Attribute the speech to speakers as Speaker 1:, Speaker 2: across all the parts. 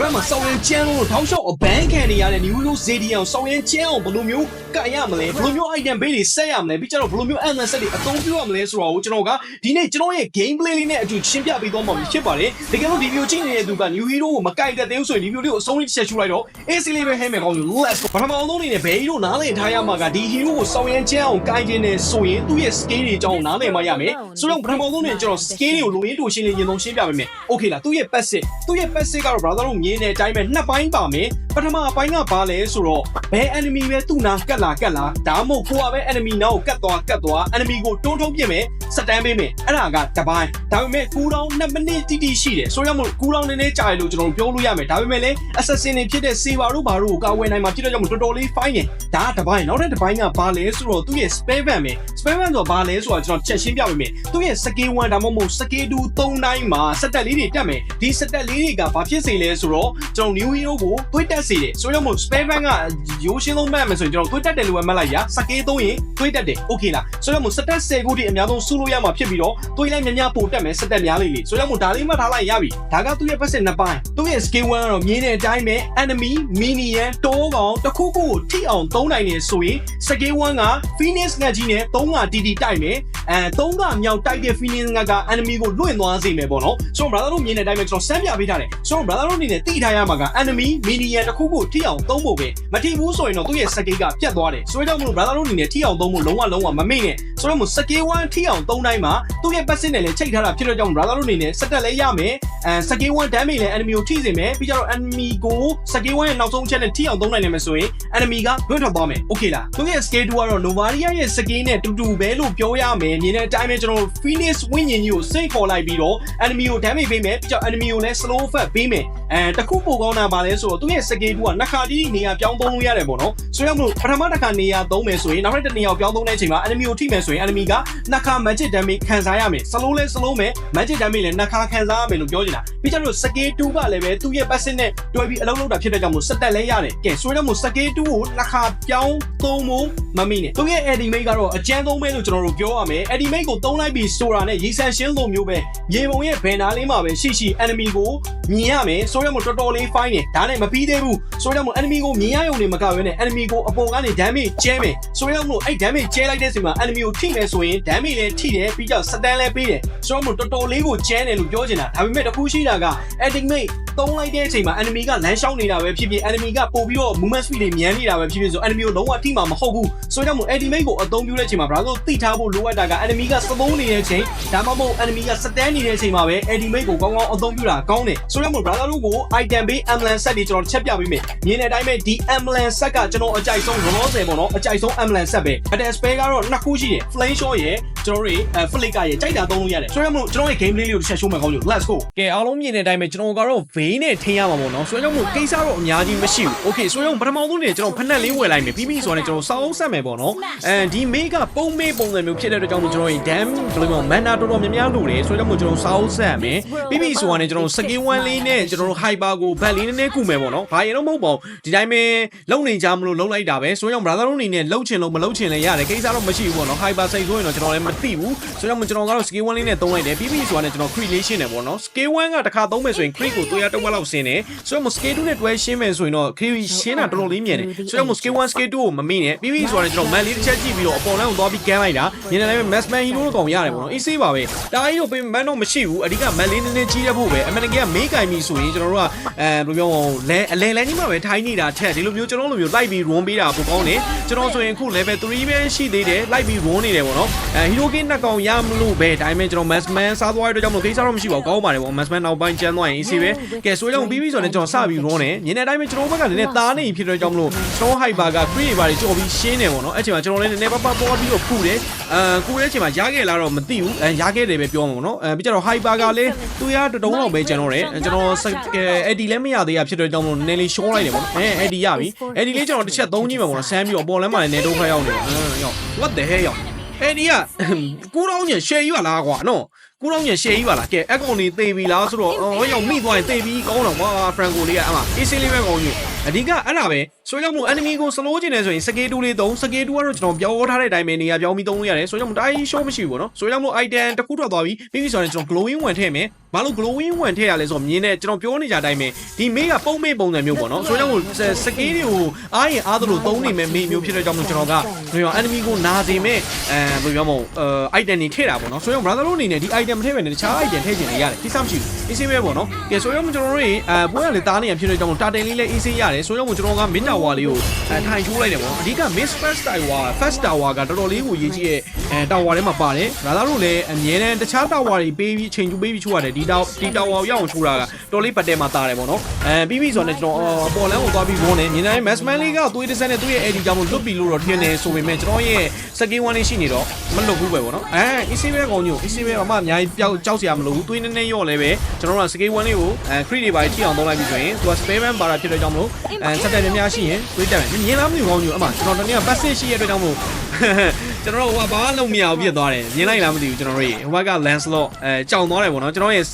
Speaker 1: red မှာစောင်းရင်ကျန်းလို့ထောင်းလျှောက်အဘန်းခံနေရတဲ့ new hero zedian စောင်းရင်ကျန်းအောင်ဘယ်လိုမျိုးကရမလဲဘယ်လိုမျိုး item base တွေဆက်ရမလဲပြီးကြတော့ဘယ်လိုမျိုး element set တွေအသုံးပြုရမလဲဆိုတော့ကျွန်တော်ကဒီနေ့ကျွန်တော်ရဲ့ gameplay လေးနဲ့အတူရှင်းပြပေးသွားမှာဖြစ်ပါတယ်တကယ်လို့ဒီ video ကြည့်နေတဲ့သူက new hero ကိုမကြိုက်တဲ့သေးဘူးဆိုရင်ဒီ video လေးကိုအဆုံးလေးတစ်ချက်ရှုလိုက်တော့ AC လေးပဲဟဲမယ်ကောင်းလို့ let's go ပထမအောင်ဆုံးအနေနဲ့ဘယ် hero နားလည်ထားရမှာကဒီ hero ကိုစောင်းရင်ကျန်းအောင်ကိုင်းခြင်းနဲ့ဆိုရင်သူ့ရဲ့ skill တွေအကြောင်းနားလည်မှရမယ်ဆိုတော့ပထမအောင်ဆုံးအနေနဲ့ကျွန်တော် skill တွေကိုလိုရင်းတူရှင်းလင်းရင်သုံးရှင်းပြပေးမယ် okay လားသူ့ရဲ့ passive သူ့ရဲ့ passive ကတော့ brother တို့မြင်တဲ့အတိုင်းပဲနှစ်ပိုင်းပါမယ် ပထမအပိုင်းကဘာလဲဆိုတော့ဘယ် enemy ပဲသူ့နာကတ်လာကတ်လာဒါမှမဟုတ်ကိုကပဲ enemy နာကိုကတ်သွားကတ်သွား enemy ကိုတွန်းထုံးပြစ်မယ်စတန်ပေးမယ်အဲ့ဒါကတပိုင်းဒါပေမဲ့ကူတောင်း2မိနစ်တိတိရှိတယ်ဆိုရမို့ကူတောင်းနည်းနည်းကြာရလို့ကျွန်တော်ပြောလို့ရမယ်ဒါပေမဲ့လည်း assassin တွေဖြစ်တဲ့ saber တို့ဘာတို့ကိုကာဝယ်နိုင်မှာဖြစ်တော့ကြောင့်တော်တော်လေး fine တယ်ဒါကတပိုင်းနောက်ထပ်တပိုင်းကဘာလဲဆိုတော့သူ့ရဲ့ spare van ပဲ spare van ဆိုတာဘာလဲဆိုတာကျွန်တော်ချက်ရှင်းပြပေးမယ်သူ့ရဲ့ skill 1ဒါမှမဟုတ် skill 2 3တိုင်းမှာစက်တက်လေးတွေတက်မယ်ဒီစက်တက်လေးတွေကဘာဖြစ်စေလဲဆိုတော့ကျွန်တော် new hero ကိုတွေးတက်စေတယ်ဆိုတော့မို့ spare van ကရိုးရှင်းလုံးမှတ်မယ်ဆိုရင်ကျွန်တော်တွေးတက်တယ်လို့ပဲမှတ်လိုက်ရ skill 3ရင်တွေးတက်တယ် okay လားဆိုတော့မို့စက်တက်10ခုထိအများဆုံးစုလို့ရမှာဖြစ်ပြီးတော့တွေးလိုက်များများပိုတက်မယ်စက်တက်များလေးလေးဆိုတော့မို့ဒါလေးမှတ်ထားလိုက်ရပြီဒါကသူ့ရဲ့ percent နှစ်ပိုင်းသူ့ရဲ့ skill 1ကတော့မြင်တဲ့အတိုင်းပဲ enemy minion တိုးကောင်တစ်ခုခုကိုထိအောင်သုံးနိုင်နေဆိုရင် skill 1က phoenix ငတ်ကြီးနဲ့3က TD တိုက်မယ်အဲ3ကမြောက်တိုက်တဲ့ phoenix ငတ်က enemy ကိုလွင့်သွားစေမယ်ပေါ့နော်ဆိုတော့ brother တို့မြင်တဲ့အတိုင်းပဲကျွန်တော်စမ်းပြပေးထားတယ်ဆိုတော့ brother တို့အနေနဲ့သိထားရမှာက enemy minion တစ်ခုခုထိအောင်သုံးဖို့ပဲမထိဘူးဆိုရင်တော့သူ့ရဲ့ skill ကပြတ်သွားတယ်ဆိုတော့ကြောင့်မလို့ brother တို့အနေနဲ့ထိအောင်သုံးဖို့လုံးဝလုံးဝမမေ့နဲ့ဆိုတော့မို့ skill 1ထိအောင်သုံးတိုင်းမှာသူ့ရဲ့ passive နဲ့လည်းချိန်ထားတာဖြစ်တော့ကြောင့် brother တို့အနေနဲ့စက်တက်လည်းရမယ်အဲ skill 1 damage လည်း enemy ကိုထိစေမယ်ပြီးကြတော့ enemy ကို skill 1ရဲ့နောက်ဆုံးအချက်နဲ့ထိအောင်သုံးနိုင်နိုင်မယ်ဆိုရင် enemy ကလွတ်ထွက်သွားမယ် okay လားသူရဲ့ skill 2ကတော့ Novaria ရဲ့ skill နဲ့တူတူပဲလို့ပြောရမယ်မြင်တဲ့အတိုင်းပဲကျွန်တော်တို့ Phoenix ဝိညာဉ်ကြီးကိုစိတ်ခေါ်လိုက်ပြီးတော့ enemy ကို damage ပေးမယ်ပြီးကြတော့ enemy ကိုလည်း slow fat ပေးမယ်အဲတခုပိုကောင်းတာပါလဲဆိုတော့သူရဲ့ skill 2 ကနှစ်ခါတီးနေရာပြောင်းသုံးလို့ရတယ်ပေါ့နော်ဆိုတော့မလို့ပထမတစ်ခါနေရာသုံးမယ်ဆိုရင်နောက်တစ်နေရာပြောင်းသုံးတဲ့အချိန်မှာ enemy ကိုထိမယ်ဆိုရင် enemy ကနှစ်ခါ magic damage ခံစားရမယ် slow လဲ slow မယ် magic damage လည်းနှစ်ခါခံစားရမယ်လို့ပြောချင်တာပြီးကြတော့ skill 2ကလည်းပဲသူ့ရဲ့ passive နဲ့တွဲပြီးအလုပ်လုပ်တာဖြစ်တဲ့ကြောင့်မို့စက်တက်လဲရတယ်ကဲဆိုတော့မို့ skill 2ကိုနှစ်ခါပြောင်းသုံးဖို့မမိနဲ့သူရဲ့ eddy mate ကတော့အကျန်းသုံးပဲလို့ကျွန်တော်တို့ပြောရမယ် eddy mate ကိုသုံးလိုက်ပြီးဆိုတာနဲ့ရေဆန်ရှင်းလိုမျိုးပဲရေပုံရဲ့ဘယ်နာလေးမှာပဲရှိရှိ enemy ကိုမြင်ရမယ်ဆိုတော့မို့တော်တော်လေး fine တယ်ဒါနဲ့မပြီးသေးဘူးဆိုတော့မို့ enemy ကိုမြင်ရရုံနဲ့မကဘဲနဲ့ enemy ကိုအပေါ်ကနေ damage ကျဲမယ်ဆိုတော့မို့အဲ့ damage ကျဲလိုက်တဲ့ချိန်မှာ enemy ကိုထိမယ်ဆိုရင် damage လည်းထိတယ်ပြီးတော့စတန်လည်းပေးတယ်ဆိုတော့မို့တော်တော်လေးကိုကျဲတယ်လို့ပြောချင်တာဒါပေမဲ့တခုရှိတာက eddy mate သုံးလိုက်တဲ့အချိန်မှာ enemy ကလမ်းလျှောက်နေတာပဲဖြစ်ဖြစ် enemy ကပို့ပြီးတော့ movement speed တွေမြန်နေတာပဲဖြစ်ဖြစ်ဆို enemy ကိုလုံးဝထိမှာမဟုတ်ဘူးဆိုတော့မို့ eddy mate ကိုအသုံးပြုတဲ့အချိန်မှာ brother သိထားဖို့လိုအပ်တာက enemy ကစသုံးနေတဲ့အချိန်ဒါမှမဟုတ် enemy ကစတန်နေတဲ့အချိန်မှာပဲ eddy mate ကိုကောင်းကောင်းအသုံးပြုတာကောင်းတယ်ဆိုတော့မို့ brother တို့ကို item ပေး ambulance set တွေကျွန်တော်ချက်ပြပေးမယ်မြင်တဲ့အတိုင်းပဲဒီ ambulance set ကကျွန်တော်အကြိုက်ဆုံးလောလောဆယ်ပေါ့နော်အကြိုက်ဆုံး ambulance set ပဲ attack spell ကတော့နှစ်ခုရှိတယ် flame shot ရယ်ကျွန်တော်တို့အဲ flicker ရယ်ကြိုက်တာသုံးလို့ရတယ်ဆိုတော့မို့ကျွန်တော်ရဲ့ game play လေးကိုတစ်ချက် show မယ်ကောင်းလို့ let's go ကဲအားလုံးမြင်တဲ့အတိုင်းပဲကျွန်တော်ကတော့ vein နဲ့ထင်းရမှာပေါ့နော်ဆိုတော့မို့ကိစ္စတော့အများကြီးမရှိဘူး okay ဆိုတော့ပထမဆုံးနေကျွန်တော်ဖက်နှက်လေးဝယ်လိုက်မယ်ပြီးပြီဆိုတော့ကျွန်တော်စောင်းဆက်မယ်ပေါ့နော်အဲဒီမေးကပုံမေးပုံစံမျိုးဖြစ်တဲ့အတွက်ကြောင့်ကျွန်တော်ရင် dam ဘယ်လိုမျိုး mana တော်တော်များများလိုတယ်ဆိုတော့မို့ကျွန်တော်စောင်းဆက်မယ်ပြီးပြီဆိုတော့ကျွန်တော် skill 1လေးနဲ့ကျွန်တော်တို့ hyper ကို bat လေးနည်းနည်းကုမယ်ပေါ့နော်ဘာရင်တော့မဟုတ်ပါဘူးဒီတိုင်းပဲလုံနေကြမလို့လုံလိုက်တာပဲဆိုတော့ brother တို့အနေနဲ့လှုပ်ချင်လို့မလှုပ်ချင်လည်းရတယ်ကိစ္စတော့မရှိဘူးပေါ့နော် hyper စိတ်ဆိုရင်တော့ကျွန်တော်လည်းမသိဘူးဆိုတော့ကျွန်တော်ကတော့ skill 1လေးနဲ့သုံးလိုက်တယ်ပြီးပြီဆိုတော့ကျွန်တော် creation တယ်ပေါ့နော် skill 1ကတစ်ခါသုံးမယ်ဆိုရင် crit ကိုတွေ့ရတော့လောက်ဆင်းတယ်ဆိုတော့ skill 2နဲ့တွဲရှင်းမယ်ဆိုရင်တော့ crit ရှင်းတာတော်တော်လေးမြင်တယ်ဆိုတော့ skill 1 skill 2ကိုမမိနဲ့ပြီးပြီဆိုတော့ကျွန်တော် man လေးတစ်ချက်ကြည့်ပြီးတော့အပေါ်လမ်းကိုသွားပြီးကမ်းလိုက်တာညနေတိုင်းပဲ mass man hero လို့ကောင်ရတယ်ပေါ့နော် easy ပါပဲဒါကြီးတော့ပြင် man တော့မရှိဘူးအဓိက man လေးနည်းနည်းကြီးရဖို့ပဲအမှန်တကယ်မေးကင်ပြီဆိုရင်ကျွန်တော်တို့ကအဲဘယ်လိုပြောလဲအလဲလဲကြီးမှပဲထိုင်းနေတာထက်ဒီလိုမျိုးကျွန်တော်လိုမျိုးလိုက်ပြီး run ပေးတာပိုကောင်းတယ်ကျွန်တော်ဆိုရင်အခု level 3ပဲရှိသေးတယ်လိုက်ပြီး run နေတယ်ပေါ့နော်အဲ hero king နှစ်ကောင်ရမလို့ပဲဒါပေမဲ့ကျွန်တော် mass man စားသွားရတဲ့ကြောင့်မလို့ကိစ္စတော့မရှိပါဘူးကောင်းပါတယ်ပေါ့ mass man နောက်ပိုင်းကျန်းသွားရင် easy ပဲကဲဆိုကြအောင်ပြီးပြီဆိုတော့ကျွန်တော်စပြီး run တယ်မြင်တဲ့အတိုင်းပဲကျွန်တော်ဘက်ကလည်းနည်းနည်းသားနေဖြစ်တဲ့ကြောင့်မလို့ကျွန်တော် hyper က free တွေပါတွေကြော်ပြီးရှင်းတယ်ပေါ့နော်အဲ့ချိန်မှာကျွန်တော်လည်းနည်းနည်းပါးပါးပေါ်ပြီးတော့ခုတယ်အဲခုတဲ့အချိန်မှာရခဲ့လားတော့မသိဘူးအဲရခဲ့တယ်ပဲပြောမှာပေါ့နော်အဲပြီးကြတော့ hyper ကလည်းသူရတတုံးလောက်ပဲကျွန်တော်တယ်ကျွန်တော်အဲ့ဒီလည်းမရသေးရဖြစ်တဲ့ကြောင့်မလို့နည်းနည်းလေးရှုံးလိုက်တယ်ပေါ့နော်အဲအဲ့ဒီရပြီအဲ့ဒီလေးကျွန်တော်တစ်ချက်သုံးကြည့်မှာပေါ့နော်ဆမ်းပြီးတော့ပေါ်လမ်းမှာလည်းနေတော့ခွဲရောက်နေတယ်ဟမ်ရောက် what the hell ရောက် အဲ့ဒီကကူတော့ညရှယ်ယူလာကွာနော်ကိုတော့ညရှယ်ကြီးပါလားကဲအကောင်နေသေပြီလားဆိုတော့ဟောရောက်မိသွားရင်သေပြီကောင်းတော့ကွာဖရန်ကိုလေးကအမှအေးဆေးလေးပဲကောင်းကြီးအဓိကအဲ့ဒါပဲဆိုကြောင့်မို့ enemy ကို slow ကျင်နေဆိုရင်စကေတူလေးသုံးစကေတူကတော့ကျွန်တော်ပြောထားတဲ့အတိုင်းပဲနေရာပြောင်းပြီးသုံးလို့ရတယ်ဆိုကြောင့်မို့တိုင်း show မရှိဘူးပေါ့နော်ဆိုကြောင့်မို့ item တစ်ခုထွက်သွားပြီပြီးပြီဆိုရင်ကျွန်တော် glowing ဝင်ထည့်မယ် ဘာလို့ glowing ဝင်ထည့်ရလဲဆိုတော့မြင်းနဲ့ကျွန်တော်ပြောနေကြအတိုင်းပဲဒီမေးကပုံမေးပုံစံမျိုးပေါ့နော်ဆိုကြောင့်မို့စကေးတွေကိုအားရင်အားသလိုသုံးနေမယ်မေးမျိုးဖြစ်တဲ့ကြောင့်မို့ကျွန်တော်ကဘယ်လို enemy ကိုနာစေမဲ့အဲဘယ်လိုပြောမလဲအဲ item တွေထည့်တာပေါ့နော်ဆိုကြောင့် brother တို့အနေနဲ့ဒီ item မထည့်ပဲနဲ့တခြား item ထည့်ချင်တယ်ရတယ်ဒီစားမရှိဘူး easy ပဲပေါ့နော်ကဲဆိုကြောင့်မို့ကျွန်တော်တို့အဲပွဲကလေတားနေရဖြစ်တဲ့ကြောင့်မို့တာတင်လေးလည်း easy ရတယ်ဆိုကြောင့်မို့ကျွန်တော်က mid tower လေးကိုအဲထိုင်ချိုးလိုက်တယ်ပေါ့နော်အဓိက miss first tower first tower ကတော်တော်လေးကိုရေးကြည့်ရဲ့အဲ tower ထဲမှာပါတယ် brother တို့လည်းအမြဲတမ်းတခြား tower တွေပေးပြီးချိန်ကျူပေးပြီးချိုးရတယ်ဒီတောဒီ tower ကိုရအောင်ချိုးတာကတော်လေးပတ်တဲမှာတာတယ်ပေါ့နော်အဲပြီးပြီဆိုတော့ကျွန်တော်ပေါ်လန်းကိုသွားပြီးဝန်းနေမြင်တိုင်း massman လေးကသွေးတစ်စက်နဲ့သူ့ရဲ့ AD ကြောင့်မို့လွတ်ပြီလို့တော့ထင်နေဆိုပေမဲ့ကျွန်တော်ရဲ့စကင်း1လေးရှိနေတော့မလွတ်ဘူးပဲပေါ့နော်အဲ easy ပဲကောင်းညို easy ပဲအမအများကြီးပျောက်ကြောက်စရာမလိုဘူးသွေးနည်းနည်းရော့လဲပဲကျွန်တော်တို့ကစကင်း1လေးကိုအဲ crit တွေပါထိအောင်သုံးလိုက်ပြီဆိုရင်သူက spare man ပါတာဖြစ်တဲ့ကြောင့်မလို့အဲစက်တက်များများရှိရင်သွေးတက်မယ်မြင်လားမသိဘူးကောင်းညိုအမကျွန်တော်တနေ့က passive ရှိရတဲ့အတွက်ကြောင့်မလို့ ကျွန်တော်တို့ဟိုကဘာလုံးမရဘူးပြစ်သွားတယ်မြင်လိုက်လားမသိဘူးကျွန်တော်တို့ရေဟိုဘက်က Lancelot အဲကြောင်သွားတယ်ပေါ့နော်ကျွန်တော်ရဲ့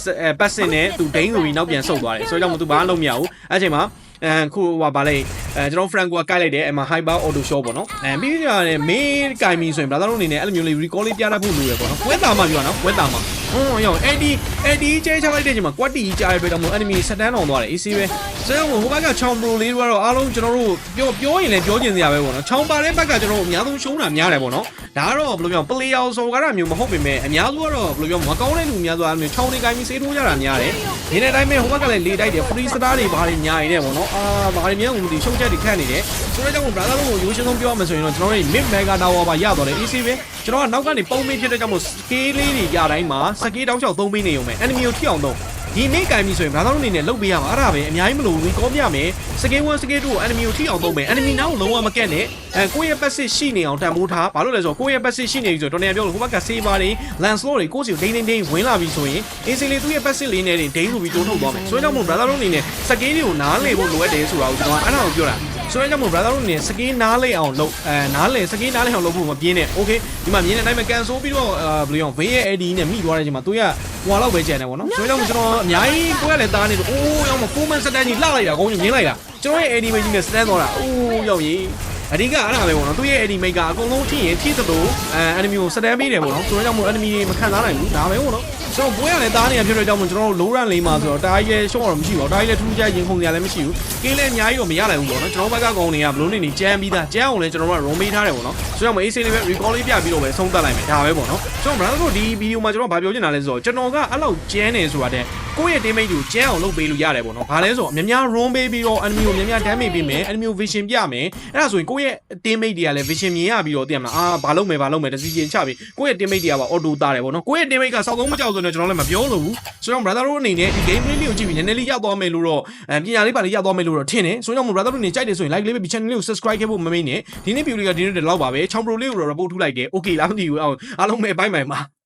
Speaker 1: passive နဲ့သူဒိန်းဆိုပြီးနောက်ပြန်ဆုတ်သွားတယ်ဆိုတော့ကြောင့်မသူဘာလုံးမရဘူးအဲ့ချိန်မှာအဲခုဟိုပါလေအဲကျွန်တော် Franco ကကိုက်လိုက်တယ်အမ Hyper Auto Shot ပေါ့နော်အဲပြီးပြီးရတယ်မေးကင်မီဆိုရင် brother တို့အနေနဲ့အဲ့လိုမျိုးလေး recall လေးပြတတ်ဖို့လိုရပေါ့နော်ဝဲတာမှပြောနော်ဝဲတာမှ ဟွန်းရော AD AD ကျဲချလိုက်တဲ့ချိန်မှာ quality ကြားရတဲ့အတွက်မို့ enemy ဆက်တန်းအောင်သွားတယ် AC ပဲဆိုတော့ဟိုဘက်ကချောင်းပရိုလေးတို့ကတော့အားလုံးကျွန်တော်တို့ပြောပြောရင်လည်းပြောကျင်စရာပဲပေါ့နော်ချောင်းပါတဲ့ဘက်ကကျွန်တော်တို့အများဆုံးရှုံးတာများတယ်ပေါ့နော်ဒါကတော့ဘယ်လိုပြော player ဆိုကြတာမျိုးမဟုတ်ပေမဲ့အများစုကတော့ဘယ်လိုပြောမကောင်းတဲ့လူအများစုအားမျိုးချောင်းနေကိုင်းပြီးစေးထိုးကြတာများတယ်ဒီနေ့တိုင်းပဲဟိုဘက်ကလည်းလေတိုက်တယ် free star တွေဘာတွေညာနေတယ်ပေါ့နော်အာဘာတွေများဦးဒီရှုံးချက်တွေခန့်နေတယ်ဆိုတော့ကြောင့် brother တို့ကိုရိုးရှင်းဆုံးပြောရမယ်ဆိုရင်တော့ကျွန်တော်တို့ mid mega tower ပါရတော့တယ် AC ပဲကျွန်တော်ကနောက်ကနေပုံမေးဖြစ်တဲ့ကြောင့်မို့ scale လေးတွေရတိုင်းမှာ scale တောက်လျှောက်သုံးပေးနေုံပဲ enemy ကိုထိအောင်သုံးဒီနေ့ကင်ပြီဆိုရင်ဘာသာလို့အနေနဲ့လုတ်ပေးရမှာအဲ့ဒါပဲအများကြီးမလို့ဝင်ကောပြမယ်စကေး1စကေး2ကို enemy ကိုထိအောင်သုံးမယ် enemy နောက်လုံးဝမကက်နဲ့အဲကိုယ့်ရဲ့ passive ရှိနေအောင်တန်ဖိုးထားဘာလို့လဲဆိုတော့ကိုယ့်ရဲ့ passive ရှိနေပြီဆိုတော့တော်နေပြောလို့ဟိုဘက်က saver တွေ landslot တွေကိုယ့်စီကိုဒိန်းဒိန်းဒိန်းဝင်လာပြီဆိုရင် AC လေးသူ့ရဲ့ passive လေးနဲ့ဒိန်းဆိုပြီးတိုးထုတ်သွားမယ်ဆိုတော့ကြောင့်မို့ brother တို့အနေနဲ့စကေးတွေကိုနားလေဖို့လိုအပ်တယ်ဆိုတာကိုကျွန်တော်အဲ့ဒါကိုပြောတာ ဆိုတော့ကြောင့်မို့ brother တို့အနေနဲ့စကေးနားလေအောင်လုပ်အဲနားလေစကေးနားလေအောင်လုပ်ဖို့မပြင်းနဲ့ okay ဒီမှာမြင်တဲ့အတိုင်းပဲကန်ဆိုးပြီးတော့ဘယ်လိုရော vein ရဲ့ AD နဲ့မိသွားတဲ့အချိန်မှာသူကဟွာလောက်ပဲကျန်တယ်ပေါ့နော်ဆိုတော့ကြောင့်ကျွန်တော်အများကြီးကိုယ်ကလည်းတားနေတော့အိုးရောက်မကိုမန်စတန်ကြီးလှလိုက်တာကောင်းကြီးမြင်လိုက်တာကျွန်တော်ရဲ့ AD မိတ်ကြီးနဲ့စတန်သွားတာအိုးရောက်ရေးအဓိကအဲ့ဒါပဲပေါ့နော်သူ့ရဲ့ enemy ကအကုန်လုံးထိရင်ထိသလိုအဲ enemy ကိုစတန်ပေးတယ်ပေါ့နော်ဆိုတော့ကြောင့်မို့ enemy တွေမခံစားနိုင်ဘူးဒါပဲပေါ့နော် ကျွန်တော်ပွဲရလဲတားနေရဖြစ်တဲ့ကြောင့်မို့ကျွန်တော်တို့ low run လေးမှာဆိုတော့တားကြီးရဲ့ရှော့တော့မရှိပါဘူးတားကြီးလည်းထူးခြားရင်ခုန်စရာလည်းမရှိဘူးကင်းလည်းအများကြီးတော့မရနိုင်ဘူးပေါ့နော်ကျွန်တော်ဘက်ကကောင်တွေကဘလို့နေနေကြမ်းပြီးသားကြမ်းအောင်လည်းကျွန်တော်တို့က roam ပေးထားတယ်ပေါ့နော်ဆိုတော့မ AC လေးပဲ recall လေးပြပြီးတော့ပဲဆုံးသက်လိုက်မယ်ဒါပဲပေါ့နော်ကျွန်တော် brother တို့ဒီ video မှာကျွန်တော်ဗာပြောချင်တာလဲဆိုတော့ကျွန်တော်ကအဲ့လောက်ကြမ်းနေဆိုတာတဲ့ ကိုယ့်ရဲ့ teammate ကိုကြမ်းအောင်လုပ်ပေးလို့ရတယ်ပေါ့နော်ဘာလဲဆိုတော့အများများ roam ပေးပြီးတော့ enemy ကိုများများ damage ပေးမယ် enemy ကို vision ပြမယ်အဲ့ဒါဆိုရင်ကိုယ့်ရဲ့ teammate တွေကလည်း vision မြင်ရပြီးတော့သိရမလားအာဘာလုပ်မယ်ဘာလုပ်မယ်တစီချင်းချပြီးကိုယ့်ရဲ့ teammate တွေကပါ auto တာတယ်ပေါ့နော်ကိုယ့်ရဲ့ teammate ကစောက်ကုန်းမကြောက်ဆိုတော့ကျွန်တော်လည်းမပြောလို့ဘူးဆိုတော့ brother တို့အနေနဲ့ဒီ game play လေးကိုကြည့်ပြီးနည်းနည်းလေးရောက်သွားမယ်လို့တော့အဲပညာလေးပါလေးရောက်သွားမယ်လို့တော့ထင်တယ်ဆိုတော့ brother တို့အနေကြိုက်တယ်ဆိုရင် like လေးပဲဒီ channel လေးကို subscribe ခဲ့ဖို့မမေ့နဲ့ဒီနေ့ video ကဒီနေ့တည်းလောက်ပါပဲချောင်း pro လေးကိုတော့ report ထုတ်လိုက်တယ် okay လားမသိဘူးအားလုံးပဲဘိုင်းဘိုင်ပါ